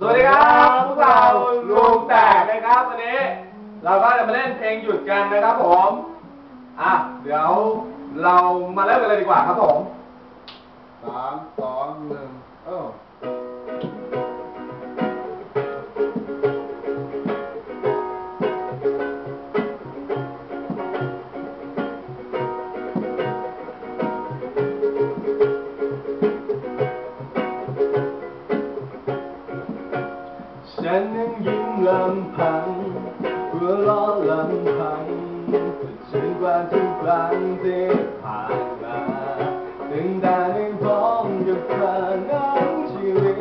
สวัสดีครับพวกเราลุงแตกนะครับวันนี้ เราก็จะมาเล่นเพลงหยุดกันนะครับผมอะเดี๋ยวเรามาเริ่มกันเลยดีกว่าครับผมสามสองหนึ่งเออ ลำพังหัวเราะลำพังฉันกว่าทุกครั้งที่ผ่านมาถึงแต่ในพร้อมกับเธอนั้นชีวิต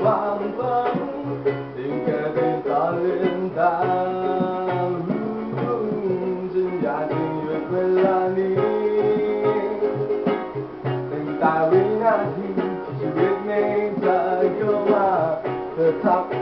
ความฝันถึงแค่เพียงตอนลืมตาฉันอยากจะหยุดเวลานี้ตั้งแต่วินาทีที่ชีวิตอนเหนื่อยล้านั้นกลายเธอแบบใจรู้ยุ่งอยู่กับคนนี้แม้ว่าใครจะดีสักแค่ไหนหยุดหยุดคววใจเราจะหยุดกับเธอทัน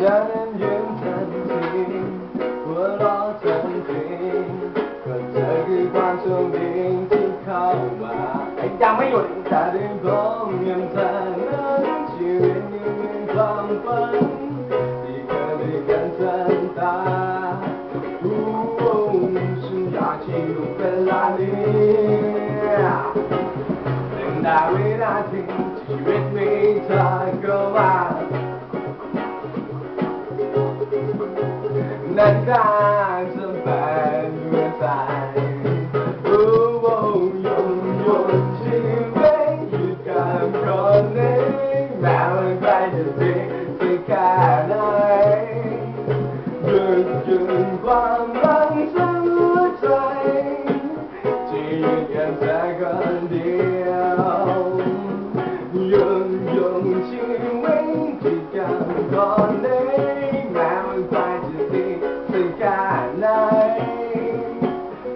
Seinen jüngsten Sinn, nur roten Sinn, Gott sei gebannt und ihn zu kaum war. Ta đêm có niềm tàn nắng, chỉ bên những con phân Let's with you can't. Good, good, one, ค่คนเดียวหยุดหยุดชีวิตที่กับคนนี้แม้ว่าใครจะดีสักแค่ไหน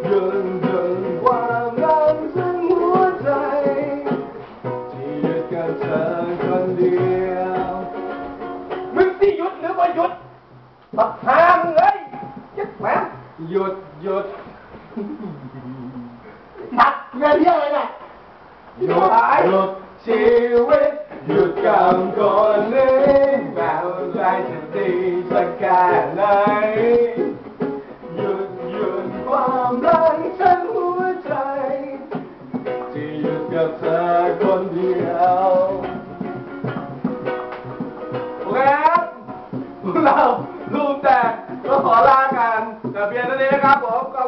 หยุดหยุดความรักทั้งหัวใจ ที่ยุดกับเธอคนเดียวมึงสิหยุดหรือว่าหยุดบักหามึงเอ้ยยึดแหมหยุดหยุด นักเงินเที่เลยเหยุดหยุดชีวิตหยุดกำกนนี้แม้ว่าใจจะดีจะแค่ไหนหยุดหยุดความรักฉันหัวใจ ที่หยุดกับเธอคนเดียวแล้วเราลูกแต่ก็ขอลากันแต่เพียงเท่านี้นะครับผมก็